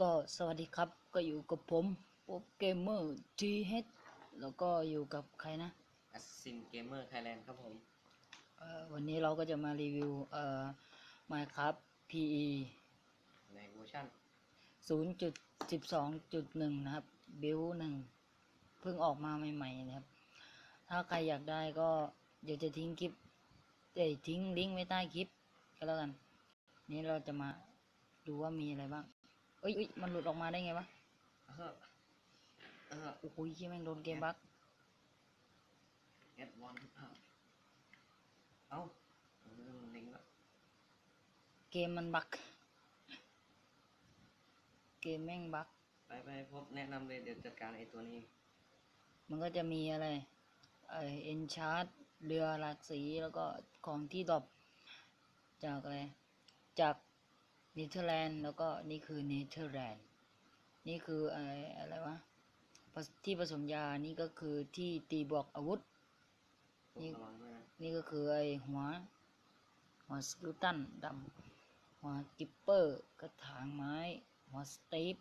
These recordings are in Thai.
ก็สวัสดีครับก็อยู่กับผมโป๊เกมเมอร์จีเฮดแล้วก็อยู่กับใครนะอัสซินเกมเมอร์ไทยแลนด์ครับผมเอ่อวันนี้เราก็จะมารีวิวเอ่อ Minecraft PE ในเวอร์ชัน0.12.1 นะครับ บิลหนึ่งเพิ่งออกมาใหม่ๆนะครับ ถ้าใครอยากได้ก็เดี๋ยวจะทิ้งคลิปเอ้ยทิ้งลิงก์ไว้ใต้คลิปก็แล้วกัน นี้เราจะมาดูว่ามีอะไรบ้าง เอ้ยเอ้ยมันหลุดออกมาได้ไงวะเออเออโอ้โหเหี้ยแม่งโดนเกมบั๊กแอดวอนเอ้าเอ้าเออมันลิงก์แล้วเกมมันบั๊กเกมแม่งบั๊กไปไปพบแนะนำเลยเดี๋ยวจัดการไอ้ตัวนี้ มันก็จะมีอะไรเออเอ็นชาร์ดเรือหลากสีแล้วก็ของที่ดรอปจากอะไรจาก เนเธอร์แลนด์แล้วก็นี่คือเนเธอร์แลนด์นี่คืออะไรอะไรวะผสที่ผสมยานี่ก็คือที่ตีบวกอาวุธผมนี่ระวังด้วยนะนี่ก็คือไอหัว หัวสกิลตันดำหัวกิปเปอร์กระถางไม้ หัวสเตป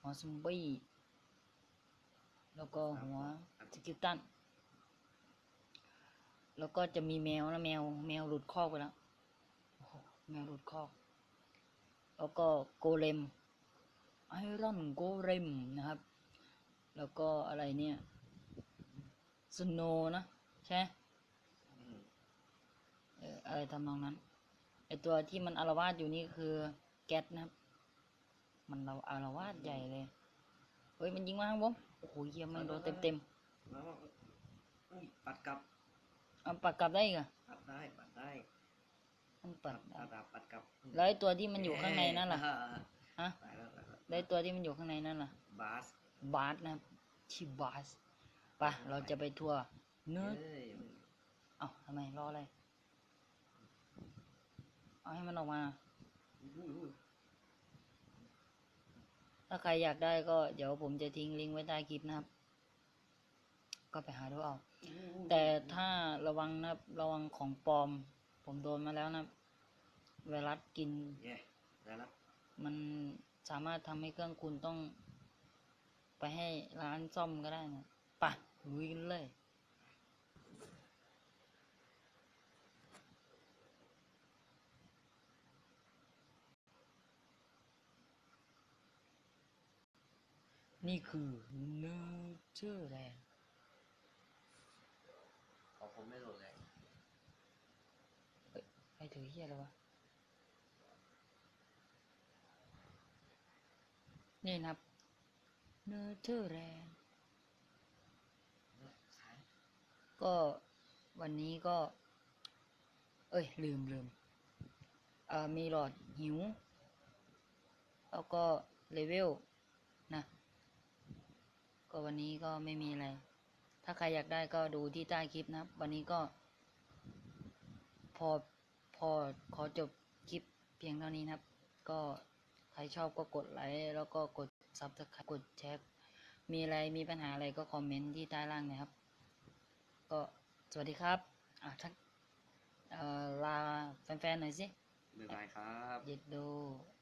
หัวซอมบี้แล้วก็หัวสกิลตันแล้วก็จะมีแมวนะแมว แมวหลุดคอกไปแล้วโอ้โหแมวหลุดคอก แล้วก็โกเลมไอรอนโกเลมนะครับ แล้วก็อะไรเนี่ยสโนนะใช่ไหมอืมเอออะไรทำนองนั้นไอตัวที่มันอารวาสอยู่นี่คือแก๊สนะครับ มันเราอารวาสใหญ่เลยเฮ้ยมันยิงมาข้างบนโอ้โหเยี่ยมมันโดนเต็มเต็มแล้วก็เอ้ยปัดกลับๆเอาปัดกลับได้อีกเหรอะปัดได้ปัดได้ มันปัดปัดดับปัดกลับแล้วไอตัวที่มันอยู่ข้างในนั่นล่ะอ่าฮะตายแล้วตายแล้วแล้วไอ้ตัวที่มันอยู่ข้างในนั่นล่ะ บาสบาสนะครับชื่อบาสไปเราจะไปทัวร์เนื้อเอ้ยเอ้าทำไมรออะไร เอาให้มันออกมา อุ้ยอุ้ยถ้าใครอยากได้ก็เดี๋ยวผมจะทิ้งลิงก์ไว้ใต้คลิปนะครับ ก็ไปหาดูเอา อุ้ยแต่ถ้าระวังนะครับระวังของปลอม ผมโดนมาแล้วนะครับ ไวรัสกินเย้ได้แล้วมันสามารถทำให้เครื่องคุณต้อง ไปให้ร้านซ่อมก็ได้นะไปะลุยกันเลยนี่คือเนเธอร์แลนด์ของผมไม่โหลดเลยใครถือเฮียอะไรวะ นี่นะครับ เนเธอร์แลนด์ก็วันนี้ก็ เอ้ย ลืมลืมเอ่อมีหลอดหิว แล้วก็เลเวลนะ ก็วันนี้ก็ไม่มีอะไร ถ้าใครอยากได้ก็ดูที่ใต้คลิปนะครับ วันนี้ก็ พอพอขอจบคลิปเพียงเท่านี้นะครับ ก็ ใครชอบก็กดไลค์แล้วก็กดซับสไครต์กดแชร์มีอะไรมีปัญหาอะไรก็คอมเมนต์ที่ใต้ล่างนะครับ ก็สวัสดีครับอะทักเอ่อลาแฟนๆหน่อยสิบ๊ายบายครับเย็ดดูบ